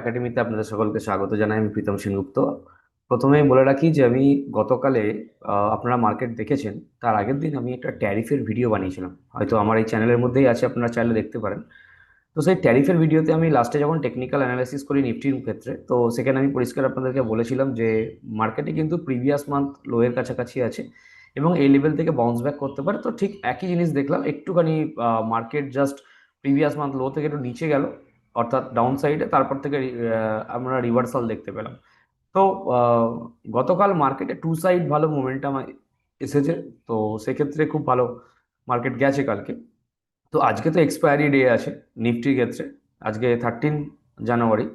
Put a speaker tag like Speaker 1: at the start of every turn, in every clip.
Speaker 1: একাডেমিতে আপনাদের সকলকে স্বাগত জানাই, আমি প্রীতম সেনগুপ্ত। প্রথমেই বলে রাখি যে আমি গতকালে আপনারা মার্কেট দেখেছেন, তার আগের দিন আমি একটা ট্যারিফের ভিডিও বানিয়েছিলাম। হয়তো আমার এই চ্যানেলের মধ্যেই আছে, আপনারা চাইলে দেখতে পারেন। তো সেই ট্যারিফের ভিডিওতে আমি লাস্টে যখন টেকনিক্যাল অ্যানালাইসিস করি নিফটির ক্ষেত্রে, তো সেখানে আমি পরিষ্কার আপনাদেরকে বলেছিলাম যে মার্কেটে কিন্তু প্রিভিয়াস মান্থ লোয়ের কাছাকাছি আছে এবং এই লেভেল থেকে বাউন্স ব্যাক করতে পারে। তো ঠিক একই জিনিস দেখলাম, একটুখানি market just previous month low থেকে একটু নিচে গেল। অর্থাৎ ডাউন সাইডে তারপর থেকে আমরা রিভার্সাল দেখতে পেলাম। তো গতকাল মার্কেটে টু সাইড ভালো মোমেন্টাম এসেছে। তো, সেক্ষেত্রে খুব ভালো মার্কেট গেছে কালকে। তো, আজকে তো এক্সপায়ারি ডে আছে নিফটির ক্ষেত্রে, আজকে থার্টিন জানুয়ারি।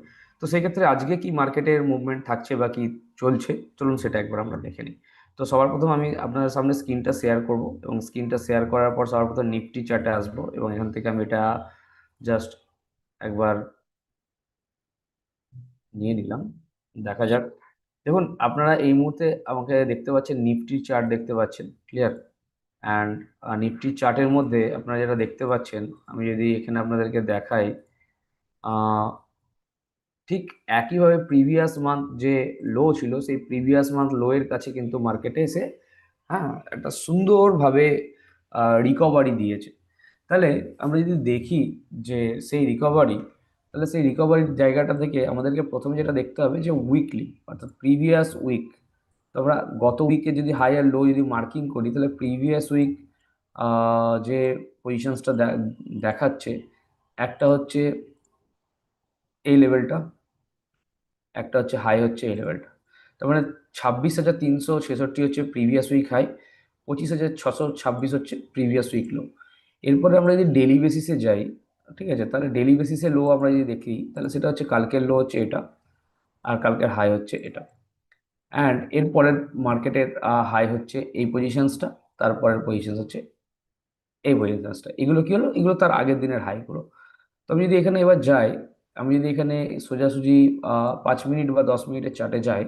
Speaker 1: তো, সেক্ষেত্রে আজকে কি মার্কেটের মুভমেন্ট থাকছে বা কি চলছে? চলুন সেটা একবার আমরা দেখে নিই। তো, সবার প্রথম আমি আপনাদের সামনে স্ক্রিনটা শেয়ার করব এবং স্ক্রিনটা শেয়ার করার পর সবার প্রথম নিফটি চার্টে আসব এবং এখান থেকে আমি এটা জাস্ট একবার নিয়ে নিলাম, দেখা যাক। দেখুন, আপনারা এই মুহূর্তে আমাকে দেখতে পাচ্ছেন, নিফটি চার্ট দেখতে পাচ্ছেন, ক্লিয়ার? অ্যান্ড নিফটি চার্টের মধ্যে আপনারা যেটা দেখতে পাচ্ছেন, আমি যদি এখানে আপনাদেরকে দেখাই ঠিক একইভাবে প্রিভিয়াস মান্থ যে লো ছিল, সেই প্রিভিয়াস মান্থ লো এর কাছে কিন্তু মার্কেটে এসে হ্যাঁ একটা সুন্দরভাবে রিকভারি দিয়েছে। তাহলে আমরা যদি দেখি যে সেই রিকভারি তাহলে সেই রিকভারির জায়গাটা থেকে আমাদেরকে প্রথমে যেটা দেখতে হবে যে উইকলি অর্থাৎ প্রিভিয়াস উইক তো আমরা গত উইকে যদি হাই আর লো যদি মার্কিং করি, তাহলে প্রিভিয়াস উইক যে পজিশনসটা দেখাচ্ছে, একটা হচ্ছে এই লেভেলটা একটা হচ্ছে হাই হচ্ছে এই লেভেলটা তার মানে ছাব্বিশ হাজার তিনশো ছেষট্টি হচ্ছে প্রিভিয়াস উইক হাই পঁচিশ হাজার ছশো ছাব্বিশ হচ্ছে প্রিভিয়াস উইক লো এরপরে আমরা যদি ডেলি বেসিসে যাই, ঠিক আছে? তাহলে ডেলি বেসিসে লো আমরা যদি দেখি, তাহলে সেটা হচ্ছে কালকের লো হচ্ছে এটা আর কালকের হাই হচ্ছে এটা। অ্যান্ড এরপরের মার্কেটের হাই হচ্ছে এই পজিশনসটা তারপরের পজিশনস হচ্ছে এই পজিশনসটা এগুলো কী হলো? এগুলো তার আগের দিনের হাইগুলো তো আমি যদি এখানে এবার যাই, আমি যদি এখানে সোজাসুজি পাঁচ মিনিট বা দশ মিনিটের চার্টে যাই,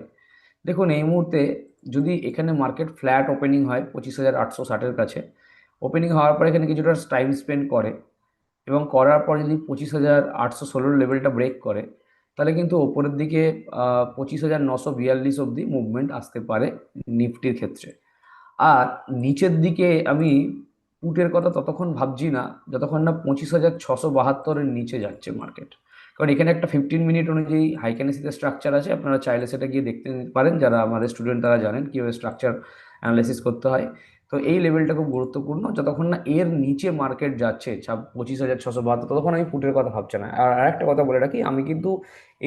Speaker 1: দেখুন এই মুহূর্তে যদি এখানে মার্কেট ফ্ল্যাট ওপেনিং হয় পঁচিশ হাজার আটশো ষাটের কাছে ওপেনিং হওয়ার পর এখানে কিছুটা টাইম স্পেন্ড করে এবং করার পর যদি পঁচিশ হাজার আটশো ষোলোর লেভেলটা ব্রেক করে, তাহলে কিন্তু ওপরের দিকে পঁচিশ হাজার নশো বিয়াল্লিশ অবধি মুভমেন্ট আসতে পারে নিফটির ক্ষেত্রে। আর নিচের দিকে আমি পুটের কথা ততক্ষণ ভাবছি না, যতক্ষণ না পঁচিশ হাজার ছশো বাহাত্তরের নিচে যাচ্ছে মার্কেট কারণ এখানে একটা ফিফটিন মিনিট অনুযায়ী হাইক্যানেসিতে স্ট্রাকচার আছে, আপনারা চাইলে সেটা গিয়ে দেখতে পারেন, যারা আমাদের স্টুডেন্ট তারা জানেন কীভাবে স্ট্রাকচার অ্যানালাইসিস করতে হয়। তো এই লেভেলটা খুব গুরুত্বপূর্ণ। যতক্ষণ না এর নিচে মার্কেট যাচ্ছে পঁচিশ হাজার, ছশো বাহাত্তর, ততক্ষণ আমি পুটের কথা ভাবছি না। আর আরেকটা কথা বলে রাখি, আমি কিন্তু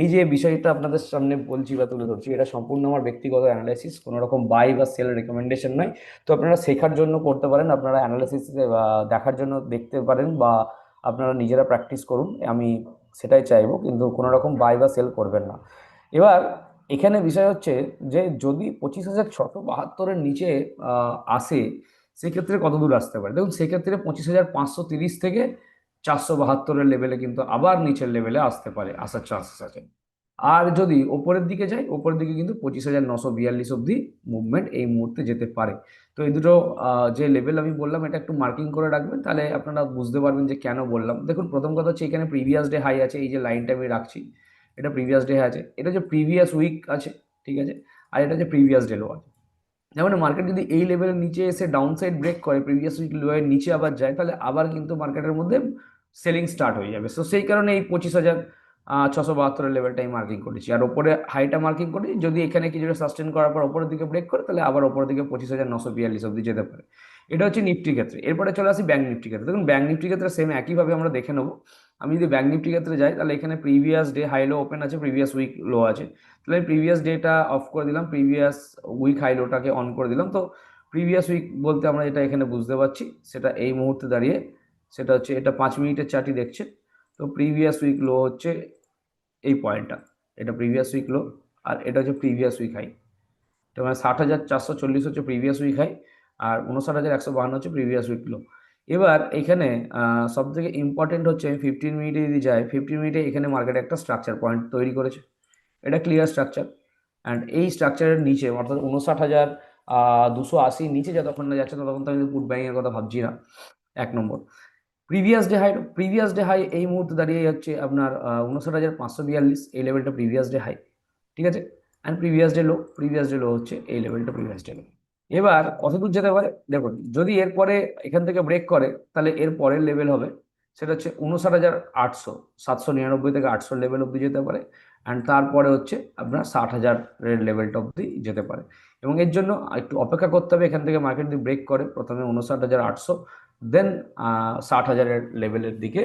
Speaker 1: এই যে বিষয়টা আপনাদের সামনে বলছি বা তুলে ধরছি, এটা সম্পূর্ণ আমার ব্যক্তিগত অ্যানালাইসিস কোনো রকম বাই বা সেল রেকমেন্ডেশন নয়। তো আপনারা শেখার জন্য করতে পারেন, আপনারা অ্যানালাইসিস দেখার জন্য দেখতে পারেন, বা আপনারা নিজেরা প্র্যাকটিস করুন, আমি সেটাই চাইব, কিন্তু কোনো রকম বাই বা সেল করবেন না। এবার এখানে বিষয় হচ্ছে যে যদি পঁচিশ হাজার ছশো বাহাত্তরের নিচে আসে, সেক্ষেত্রে কত দূর আসতে পারে? দেখুন, সেক্ষেত্রে পঁচিশ হাজার পাঁচশো তিরিশ থেকে চারশো বাহাত্তরের লেভেলে কিন্তু আবার নিচের লেভেলে আসতে পারে, আসার চান্সেস আছে। আর যদি ওপরের দিকে যাই ওপরের দিকে কিন্তু পঁচিশ হাজার নশো বিয়াল্লিশ অব্দি মুভমেন্ট এই মুহূর্তে যেতে পারে। তো এই দুটো যে লেভেল আমি বললাম, এটা একটু মার্কিং করে রাখবেন, তাহলে আপনারা বুঝতে পারবেন যে কেন বললাম। দেখুন, প্রথম কথা হচ্ছে এখানে প্রিভিয়াস ডে হাই আছে, এই যে লাইনটা আমি রাখছি। এটা প্রিভিয়াস ডে আছে, এটা যে প্রিভিয়াস উইক আছে, ঠিক আছে? আর এটা যে প্রিভিয়াস ডে লো আছে। যেমন মার্কেট যদি এই লেভেলের নিচে এসে ডাউন সাইড ব্রেক করে প্রিভিয়াস উইক লো এর নিচে আবার যায়, তাহলে আবার কিন্তু মার্কেটের মধ্যে সেলিং স্টার্ট হয়ে যাবে। তো সেই কারণে এই পঁচিশ হাজার ছশো বাহাত্তরের লেভেলটাই মার্কিং করেছি। আর ওপরে হাইটা মার্কিং করেছি, যদি এখানে কিছুটা সাস্টেন করার পর ওপরের দিকে ব্রেক করে, তাহলে আবার ওপরের দিকে পঁচিশ হাজার নশো বিয়াল্লিশ অব্দি যেতে পারে। এটা হচ্ছে নিফটির ক্ষেত্রে এরপরে চলে আসি ব্যাঙ্ক নিফটির ক্ষেত্রে দেখুন ব্যাঙ্ক নিফটির ক্ষেত্রে সেম একইভাবে আমরা দেখে নেব। আমি যদি ব্যাঙ্ক নিফটির ক্ষেত্রে যাই, তাহলে এখানে previous day high low open আছে প্রিভিয়াস উইক লো আছে। তাহলে আমি প্রিভিয়াস ডেটা অফ করে দিলাম প্রিভিয়াস উইক হাই লোটাকে অন করে দিলাম। তো প্রিভিয়াস উইক বলতে আমরা যেটা এখানে বুঝতে পারছি, সেটা এই মুহূর্তে দাঁড়িয়ে, সেটা হচ্ছে এটা পাঁচ মিনিটের চার্টই দেখছে। তো প্রিভিয়াস উইক লো হচ্ছে এই পয়েন্টটা। এটা প্রিভিয়াস উইক লো আর এটা হচ্ছে প্রিভিয়াস উইক হাই তো মানে ষাট হাজার চারশো চল্লিশ হচ্ছে প্রিভিয়াস উইক হাই আর উনষাট হাজার একশো বাহান্ন হচ্ছে প্রিভিয়াস উইক লো এবার এখানে সব থেকে ইম্পর্টেন্ট হচ্ছে ফিফটিন মিনিটে যদি যায় ফিফটিন মিনিটে এখানে মার্কেটে একটা স্ট্রাকচার পয়েন্ট তৈরি করেছে। এটা ক্লিয়ার স্ট্রাকচার অ্যান্ড এই স্ট্রাকচারের নিচে, অর্থাৎ উনষাট হাজার দুশো আশি নিচে যতক্ষণ না যাচ্ছে ততক্ষণ তো আমি পুট ব্যাংকের কথা ভাবছি না। এক নম্বর। Previous day high previous day high এই মুহূর্তে দাঁড়িয়ে যাচ্ছে আপনার উনষাট হাজার পাঁচশো বিয়াল্লিশ, এই লেভেলটা প্রিভিয়াস ডে হাই ঠিক আছে? And previous day low previous day low হচ্ছে এই লেভেলটা প্রিভিয়াস ডে লো এবার কত দূর যেতে পারে দেখুন, যদি এরপরে এখান থেকে ব্রেক করে, তাহলে এর পরের লেভেল হবে, সেটা হচ্ছে উনষাট হাজার আটশো, সাতশো নিরানব্বই থেকে আটশো লেভেল অবধি যেতে পারে অ্যান্ড তারপরে হচ্ছে আপনার ষাট হাজারের লেভেলটা অবধি যেতে পারে। এবং এর জন্য একটু অপেক্ষা করতে হবে, এখান থেকে মার্কেট যদি ব্রেক করে, প্রথমে উনষাট হাজার আটশো দেন ষাট হাজারের লেভেলের দিকে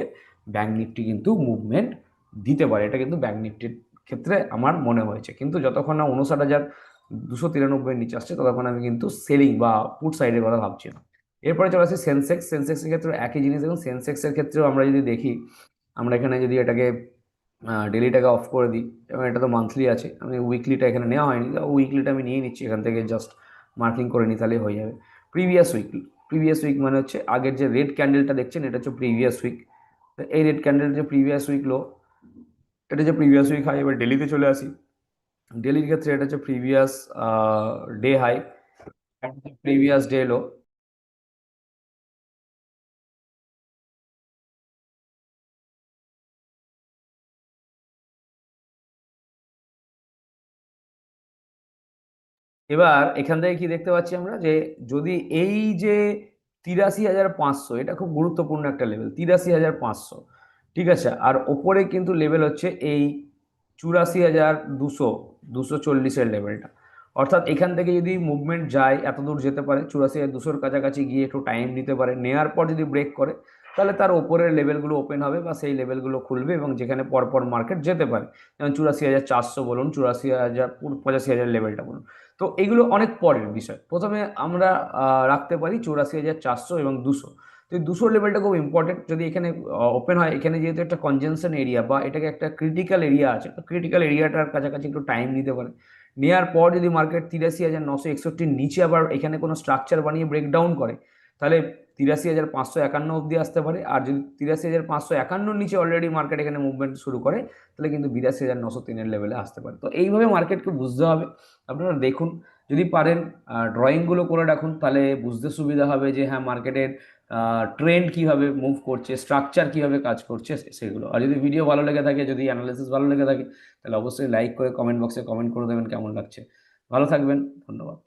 Speaker 1: ব্যাঙ্ক নিফটি কিন্তু মুভমেন্ট দিতে পারে। এটা কিন্তু ব্যাঙ্ক নিফটির ক্ষেত্রে আমার মনে হয়েছে। কিন্তু যতক্ষণ না উনষাট হাজার দুশো তিরানব্বই নিচে আসছে, ততক্ষণ আমি কিন্তু সেলিং বা পুট সাইডের কথা ভাবছি না। এরপরে চলে আসছে সেন্সেক্স সেন্সেক্সের ক্ষেত্রে একই জিনিস। এবং সেন্সেক্সের ক্ষেত্রেও আমরা যদি দেখি, আমরা এখানে যদি এটাকে ডেলিটাকে অফ করে দিই, এবং এটা তো মান্থলি আছে, আমি উইকলিটা এখানে নেওয়া হয়নি উইকলিটা আমি নিয়ে নিচ্ছি, এখান থেকে জাস্ট মার্কিং করে নিই তাহলে হয়ে যাবে। প্রিভিয়াস উইকলি প্রিভিয়াস উইক মানে হচ্ছে আগের যে রেড ক্যান্ডেলটা দেখছেন, এটা হচ্ছে প্রিভিয়াস উইক এই রেড ক্যান্ডেল যে প্রিভিয়াস উইক লো এটা যে প্রিভিয়াস উইক হয় এবার ডেলিতে চলে আসি। ডেলির ক্ষেত্রে এটা হচ্ছে previous day high previous day low এবার এখান থেকে কি দেখতে পাচ্ছি আমরা? যে যদি এই যে তিরাশি হাজার পাঁচশো, এটা খুব গুরুত্বপূর্ণ একটা লেভেল তিরাশি হাজার পাঁচশো, ঠিক আছে? আর ওপরে কিন্তু লেভেল হচ্ছে এই চুরাশি হাজার দুশো দুশো চল্লিশের লেভেলটা অর্থাৎ এখান থেকে যদি মুভমেন্ট যায়, এত দূর যেতে পারে, চুরাশি হাজার দুশোর কাছাকাছি গিয়ে একটু টাইম নিতে পারে নেওয়ার পর যদি ব্রেক করে, তাহলে তার ওপরের লেভেলগুলো ওপেন হবে বা সেই লেভেলগুলো খুলবে এবং যেখানে পরপর মার্কেট যেতে পারে। যেমন চুরাশি হাজার চারশো বলুন, চুরাশি হাজার, পঁচাশি হাজার লেভেলটা বলুন। তো এগুলো অনেক পরের বিষয়। প্রথমে আমরা রাখতে পারি চৌরাশি হাজার চারশো এবং দুশো। তো এই দুশো লেভেলটা খুব ইম্পর্টেন্ট যদি এখানে ওপেন হয়, এখানে যেহেতু একটা কনজেনশন এরিয়া বা এটাকে একটা ক্রিটিক্যাল এরিয়া আছে, তো ক্রিটিক্যাল এরিয়াটার কাছাকাছি একটু টাইম নিতে পারে। নেওয়ার পর যদি মার্কেট তিরাশি হাজার নশো একষট্টির নিচে আবার এখানে কোনো স্ট্রাকচার বানিয়ে ব্রেকডাউন করে, তাহলে তিরাশি হাজার পাঁচশো একান্ন অবধি আসতে পারে। আর যদি তিরাশি হাজার পাঁচশো একান্নর নিচে অলরেডি মার্কেট এখানে মুভমেন্ট শুরু করে, তাহলে কিন্তু বিরাশি হাজার নশো তিনের লেভেলে আসতে পারে। তো এইভাবে মার্কেটকে বুঝতে হবে। আপনারা দেখুন, যদি পারেন ড্রয়িংগুলো করে রাখুন, তাহলে বুঝতে সুবিধা হবে যে হ্যাঁ মার্কেটের ট্রেন্ড কীভাবে মুভ করছে স্ট্রাকচার কীভাবে কাজ করছে সেগুলো। আর যদি ভিডিও ভালো লেগে থাকে, যদি অ্যানালিসিস ভালো লেগে থাকে, তাহলে অবশ্যই লাইক করে কমেন্ট বক্সে কমেন্ট করে দেবেন কেমন লাগছে। ভালো থাকবেন, ধন্যবাদ।